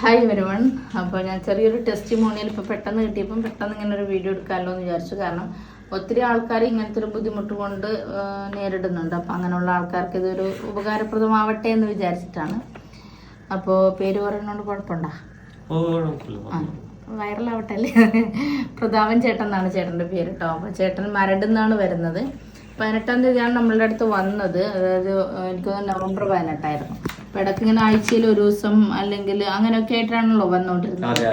Hi വരുവൺ അപ്പോൾ ഞാൻ ചെറിയൊരു ടെസ്റ്റ് മോണിയിൽ ഇപ്പോൾ പെട്ടെന്ന് കിട്ടിയപ്പം പെട്ടെന്ന് ഇങ്ങനെ ഒരു വീഡിയോ എടുക്കാമല്ലോ എന്ന് വിചാരിച്ചു. കാരണം ഒത്തിരി ആൾക്കാർ ഇങ്ങനത്തെ ഒരു ബുദ്ധിമുട്ട് കൊണ്ട് നേരിടുന്നുണ്ട്. അപ്പോൾ അങ്ങനെയുള്ള ആൾക്കാർക്ക് ഇതൊരു ഉപകാരപ്രദമാവട്ടെ എന്ന് വിചാരിച്ചിട്ടാണ്. അപ്പോൾ പേര് പറയുന്നതുകൊണ്ട് കുഴപ്പമുണ്ടോ? ആ വൈറലാവട്ടെ അല്ലേ? പ്രതാപൻ ചേട്ടൻ എന്നാണ് ചേട്ടന്റെ പേര് കേട്ടോ. അപ്പോൾ ചേട്ടൻ മരടുന്നാണ് വരുന്നത്. പതിനെട്ടാം തീയതിയാണ് നമ്മളുടെ അടുത്ത് വന്നത്. അതായത് എനിക്ക് നവംബർ പതിനെട്ടായിരുന്നു. ഇടയ്ക്ക് ഇങ്ങനെ ആഴ്ചയിൽ ഒരു ദിവസം അല്ലെങ്കിൽ അങ്ങനെയൊക്കെ ആയിട്ടാണല്ലോ വന്നുകൊണ്ടിരുന്നത്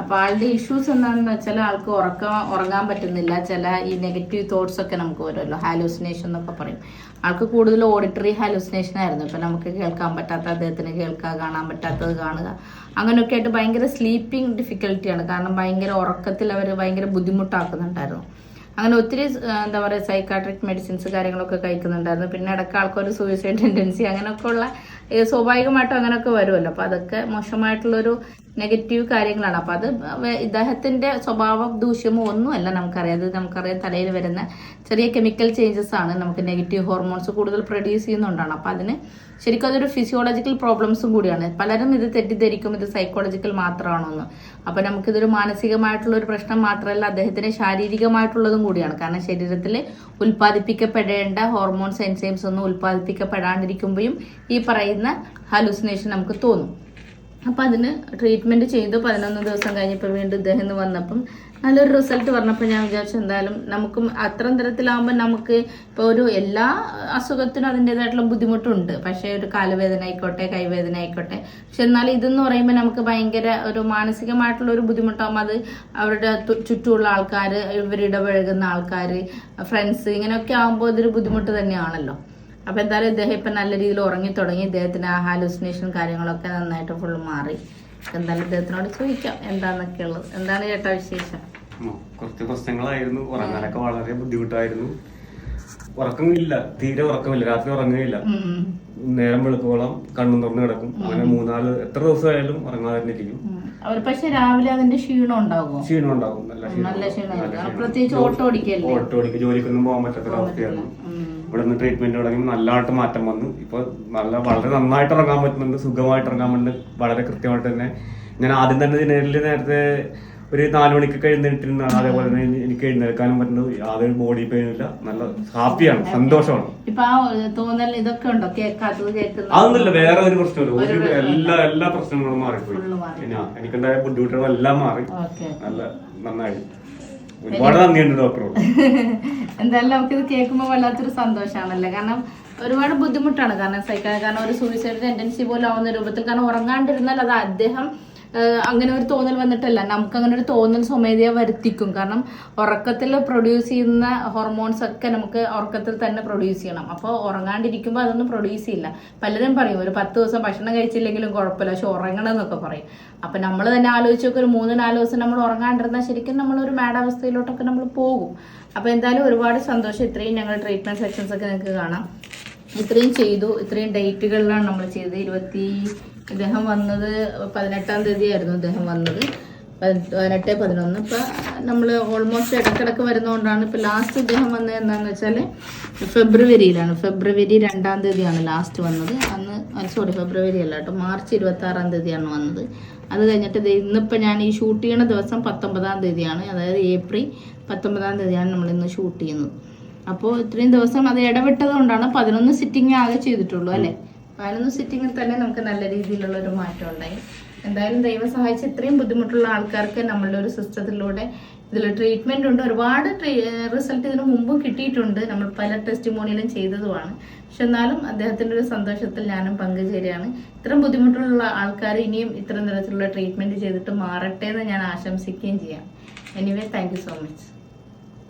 അപ്പൊ ആളുടെ ഇഷ്യൂസ് എന്താണെന്ന് വെച്ചാൽ ആൾക്ക് ഉറക്കം ഉറങ്ങാൻ പറ്റുന്നില്ല. ചില ഈ നെഗറ്റീവ് തോട്ട്സ് ഒക്കെ നമുക്ക് വരുമല്ലോ. ഹാലൂസിനേഷൻ എന്നൊക്കെ പറയും. ആൾക്ക് കൂടുതൽ ഓഡിറ്ററി ഹാലൂസിനേഷൻ ആയിരുന്നു. ഇപ്പൊ നമുക്ക് കേൾക്കാൻ പറ്റാത്ത അദ്ദേഹത്തിന് കേൾക്കുക കാണാൻ പറ്റാത്തത് കാണുക. അങ്ങനെയൊക്കെ ആയിട്ട് ഭയങ്കര സ്ലീപ്പിംഗ് ഡിഫിക്കൽട്ടിയാണ് കാരണം ഭയങ്കര ഉറക്കത്തിൽ അവർ ഭയങ്കര ബുദ്ധിമുട്ടാക്കുന്നുണ്ടായിരുന്നു. അങ്ങനെ ഒത്തിരി എന്താ പറയുക സൈക്കാട്രിക് മെഡിസിൻസ് കാര്യങ്ങളൊക്കെ കഴിക്കുന്നുണ്ടായിരുന്നു. പിന്നെ ഇടയ്ക്ക് ആൾക്കൊരു സൂയിസൈഡ് ടെൻഡൻസി അങ്ങനെയൊക്കെ ഉള്ള സ്വാഭാവികമായിട്ടും അങ്ങനെയൊക്കെ വരുമല്ലോ. അപ്പോൾ അതൊക്കെ മോശമായിട്ടുള്ളൊരു നെഗറ്റീവ് കാര്യങ്ങളാണ്. അപ്പോൾ അത് ഇദ്ദേഹത്തിന്റെ സ്വഭാവ ദൂഷ്യമോ ഒന്നുമല്ല നമുക്കറിയാം. അത് നമുക്കറിയാം തലയിൽ വരുന്ന ചെറിയ കെമിക്കൽ ചേഞ്ചസ് ആണ് നമുക്ക് നെഗറ്റീവ് ഹോർമോൺസ് കൂടുതൽ പ്രൊഡ്യൂസ് ചെയ്യുന്നുണ്ടാണ് അപ്പോൾ അതിന് ശരിക്കും അതൊരു ഫിസിയോളജിക്കൽ പ്രോബ്ലംസും കൂടിയാണ്. പലരും ഇത് തെറ്റിദ്ധരിക്കും. ഇത് സൈക്കോളജിക്കൽ മാത്രമാണോ എന്ന് അപ്പോൾ നമുക്കിതൊരു മാനസികമായിട്ടുള്ള ഒരു പ്രശ്നം മാത്രമല്ല അദ്ദേഹത്തിന് ശാരീരികമായിട്ടുള്ളതും കൂടിയാണ്. കാരണം ശരീരത്തിൽ ഉൽപ്പാദിപ്പിക്കപ്പെടേണ്ട ഹോർമോൺസ് എൻസൈംസ് ഒന്നും ഉൽപ്പാദിപ്പിക്കപ്പെടാണ്ടിരിക്കുമ്പോഴും ഈ പറയുന്ന ഹലൂസിനേഷൻ നമുക്ക് തോന്നും. അപ്പം അതിന് ട്രീറ്റ്മെന്റ് ചെയ്തു. പതിനൊന്ന് ദിവസം കഴിഞ്ഞപ്പോൾ വീണ്ടും ഇദ്ദേഹം വന്നപ്പം നല്ലൊരു റിസൾട്ട് പറഞ്ഞപ്പോൾ ഞാൻ വിചാരിച്ചു എന്തായാലും നമുക്കും അത്തരം തരത്തിലാകുമ്പോൾ നമുക്ക് ഇപ്പോൾ ഒരു എല്ലാ അസുഖത്തിനും അതിന്റെതായിട്ടുള്ള ബുദ്ധിമുട്ടുണ്ട്. പക്ഷേ ഒരു കാലുവേദന ആയിക്കോട്ടെ കൈവേദന ആയിക്കോട്ടെ. പക്ഷെ എന്നാൽ ഇതെന്ന് പറയുമ്പോൾ നമുക്ക് ഭയങ്കര ഒരു മാനസികമായിട്ടുള്ള ഒരു ബുദ്ധിമുട്ടാകുമ്പോൾ അത് അവരുടെ ചുറ്റുമുള്ള ആൾക്കാർ ഇവരിടപഴകുന്ന ആൾക്കാർ ഫ്രണ്ട്സ് ഇങ്ങനെയൊക്കെ ആകുമ്പോൾ ഇതൊരു ബുദ്ധിമുട്ട് തന്നെയാണല്ലോ. അപ്പോൾ എന്തായാലും ഇദ്ദേഹം ഇപ്പം നല്ല രീതിയിൽ ഉറങ്ങി തുടങ്ങി. ഇദ്ദേഹത്തിന് ആ ഹാലുസിനേഷൻ കാര്യങ്ങളൊക്കെ നന്നായിട്ട് ഫുൾ മാറി. എന്തായാലും ഇദ്ദേഹത്തിനോട് ചോദിക്കാം എന്താണെന്നൊക്കെ ഉള്ളത് എന്താണ് ചേട്ടാ വിശേഷം. കുറച്ച് പ്രശ്നങ്ങളായിരുന്നു. ഉറങ്ങാനൊക്കെ വളരെ ബുദ്ധിമുട്ടായിരുന്നു. ഉറക്കമില്ല. തീരെ ഉറക്കമില്ല. രാത്രി ഉറങ്ങുകയില്ല. നേരം വെളുക്കോളം കണ്ണും തുറന്നു കിടക്കും. അങ്ങനെ മൂന്നാൽ എത്ര ദിവസമായാലും ഉറങ്ങാതെ തന്നെ ഇരിക്കും. അവർ പക്ഷെ രാവിലെ അതിന്റെ ക്ഷീണം ഉണ്ടാകും. ക്ഷീണം ഉണ്ടാകും. നല്ല ക്ഷീണം. പ്രത്യേകിച്ച് ഓട്ടോ ഓടിക്കല്ലേ? ഓട്ടോ ഓടിക്കും. ജോലിക്കൊന്നും പോകാൻ പറ്റാത്തൊരവസ്ഥയായിരുന്നു അവസ്ഥയാണ് ഇവിടെ നിന്ന് ട്രീറ്റ്മെന്റ് തുടങ്ങി നല്ലതായിട്ട് മാറ്റം വന്നു. ഇപ്പൊ നല്ല വളരെ നന്നായിട്ട് ഇറങ്ങാൻ പറ്റുന്നുണ്ട്. സുഖമായിട്ട് ഇറങ്ങാൻ പറ്റുന്നുണ്ട്. വളരെ കൃത്യമായിട്ട് തന്നെ. ഞാൻ ആദ്യം തന്നെ നേരിൽ നേരത്തെ ഒരു നാല് മണിക്ക് എഴുന്നേറ്റിരുന്നാണ് അതേപോലെ തന്നെ എനിക്ക് എഴുന്നേൽക്കാനും പറ്റുന്നത് യാതൊരു ബോഡി പെയിൻ ഇല്ല. നല്ല ഹാപ്പിയാണ് സന്തോഷമാണ്. അതൊന്നുമില്ല. വേറെ ഒരു പ്രശ്നമില്ല. ഒരു എല്ലാ എല്ലാ പ്രശ്നങ്ങളും മാറിപ്പോയി. മാറി. പിന്നെ എനിക്കുണ്ടായ ബുദ്ധിമുട്ടുകളെല്ലാം മാറി. ഓക്കെ. നല്ല നന്നായി. ഒരുപാട് നന്ദിയുണ്ട് ഡോക്ടറോട് എന്തായാലും നമുക്കിത് കേൾക്കുമ്പോൾ വല്ലാത്തൊരു സന്തോഷമാണല്ലേ? കാരണം ഒരുപാട് ബുദ്ധിമുട്ടാണ്. കാരണം സൈക്കാൻ കാരണം ഒരു സൂയിസൈഡ് ടെൻഡൻസി പോലും ആവുന്ന രൂപത്തിൽ. കാരണം ഉറങ്ങാണ്ടിരുന്നാൽ അത് അദ്ദേഹം അങ്ങനെ ഒരു തോന്നൽ വന്നിട്ടല്ല. നമുക്ക് അങ്ങനെ ഒരു തോന്നൽ സ്വമേധയാ വരുത്തിക്കും. കാരണം ഉറക്കത്തിൽ പ്രൊഡ്യൂസ് ചെയ്യുന്ന ഹോർമോൺസ് ഒക്കെ നമുക്ക് ഉറക്കത്തിൽ തന്നെ പ്രൊഡ്യൂസ് ചെയ്യണം. അപ്പോൾ ഉറങ്ങാണ്ടിരിക്കുമ്പോൾ അതൊന്നും പ്രൊഡ്യൂസ് ചെയ്യില്ല. പലരും പറയും ഒരു പത്ത് ദിവസം ഭക്ഷണം കഴിച്ചില്ലെങ്കിലും കുഴപ്പമില്ല. പക്ഷെ ഉറങ്ങണം എന്നൊക്കെ പറയും. അപ്പം നമ്മൾ തന്നെ ആലോചിച്ച് നോക്കി ഒരു മൂന്ന് നാല് ദിവസം നമ്മൾ ഉറങ്ങാണ്ടിരുന്നാൽ ശരിക്കും നമ്മൾ നമ്മളൊരു മാഡാവസ്ഥയിലോട്ടൊക്കെ നമ്മൾ പോകും. അപ്പോൾ എന്തായാലും ഒരുപാട് സന്തോഷം. ഇത്രയും ഞങ്ങൾ ട്രീറ്റ്മെന്റ് സെക്ഷൻസ് ഒക്കെ നിങ്ങൾക്ക് കാണാം. ഇത്രയും ചെയ്തു. ഇത്രയും ഡേറ്റുകളിലാണ് നമ്മൾ ചെയ്തത്. ഇരുപത്തി ഇദ്ദേഹം വന്നത് പതിനെട്ടാം തീയതി ആയിരുന്നു ഇദ്ദേഹം വന്നത്. പതി- പതിനെട്ട് പതിനൊന്ന്. ഇപ്പം നമ്മൾ ഓൾമോസ്റ്റ് ഇടക്കിടക്ക് വരുന്നതുകൊണ്ടാണ് ഇപ്പം ലാസ്റ്റ് ഇദ്ദേഹം വന്നത് എന്താണെന്ന് വെച്ചാൽ ഫെബ്രുവരിയിലാണ്. ഫെബ്രുവരി രണ്ടാം തീയതിയാണ് ലാസ്റ്റ് വന്നത്. അന്ന് സോറി ഫെബ്രുവരി അല്ല കേട്ടോ. മാർച്ച് ഇരുപത്തി ആറാം തീയതിയാണ് വന്നത്. അത് കഴിഞ്ഞിട്ട് ഇന്നിപ്പോൾ ഞാൻ ഈ ഷൂട്ട് ചെയ്യുന്ന ദിവസം പത്തൊമ്പതാം തീയതിയാണ്. അതായത് ഏപ്രിൽ പത്തൊമ്പതാം തീയതിയാണ് നമ്മൾ ഇന്ന് ഷൂട്ട് ചെയ്യുന്നത്. അപ്പോൾ ഇത്രയും ദിവസം അത് ഇടവിട്ടത് കൊണ്ടാണ് പതിനൊന്ന് സിറ്റിംഗ് ആകെ ചെയ്തിട്ടുള്ളൂ അല്ലേ? പതിനൊന്ന് സിറ്റിങ്ങിൽ തന്നെ നമുക്ക് നല്ല രീതിയിലുള്ള ഒരു മാറ്റം ഉണ്ടായി. എന്തായാലും ദൈവം സഹായിച്ച് ഇത്രയും ബുദ്ധിമുട്ടുള്ള ആൾക്കാർക്ക് നമ്മളുടെ ഒരു സിസ്റ്റത്തിലൂടെ ഇതിൽ ട്രീറ്റ്മെന്റ് ഉണ്ട്. ഒരുപാട് റിസൾട്ട് ഇതിനു മുമ്പും കിട്ടിയിട്ടുണ്ട്. നമ്മൾ പല ടെസ്റ്റിമോണിയിലും ചെയ്തതുമാണ്. പക്ഷെ എന്നാലും അദ്ദേഹത്തിന്റെ ഒരു സന്തോഷത്തിൽ ഞാനും പങ്കുചേരുകയാണ്. ഇത്രയും ബുദ്ധിമുട്ടുള്ള ആൾക്കാർ ഇനിയും ഇത്തരം തരത്തിലുള്ള ട്രീറ്റ്മെന്റ് ചെയ്തിട്ട് മാറട്ടെ എന്ന് ഞാൻ ആശംസിക്കുകയും ചെയ്യാം. Anyway thank so much